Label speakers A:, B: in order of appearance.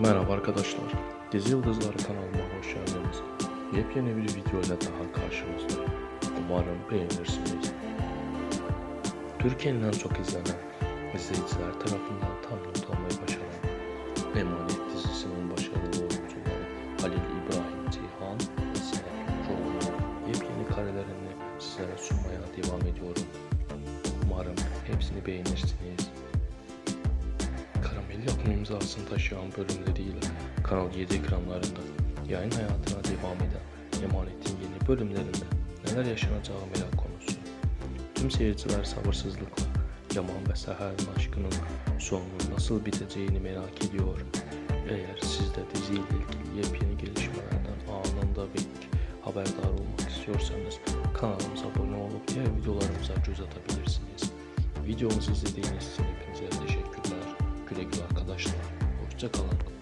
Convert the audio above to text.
A: Merhaba arkadaşlar. Dizi Yıldızları kanalıma hoş geldiniz. Yepyeni bir video ile daha karşınızdayım. Umarım beğenirsiniz. Türkiye'nin en çok izlenen izleyiciler tarafından tam not almayı başaran Emanet dizisinin başarılı oyuncuları Halil İbrahim Ceyhan ve Serap Tunçoğlu yepyeni karelerini sizlere sunmaya devam ediyorum. Umarım hepsini beğenirsiniz. Yapım imzasını taşıyan bölümleriyle Kanal 7 ekranlarında yayın hayatına devam eden Emanet'in yeni bölümlerinde neler yaşanacağı merak konusu. Tüm seyirciler sabırsızlıkla Yaman ve Seher'in aşkının sonunun nasıl biteceğini merak ediyor. Eğer siz de diziyle ilgili yepyeni gelişmelerden anında ve haberdar olmak istiyorsanız kanalımıza abone olup diğer videolarımıza göz atabilirsiniz. Videomuzu izlediğiniz için hepinize ちゃ変わ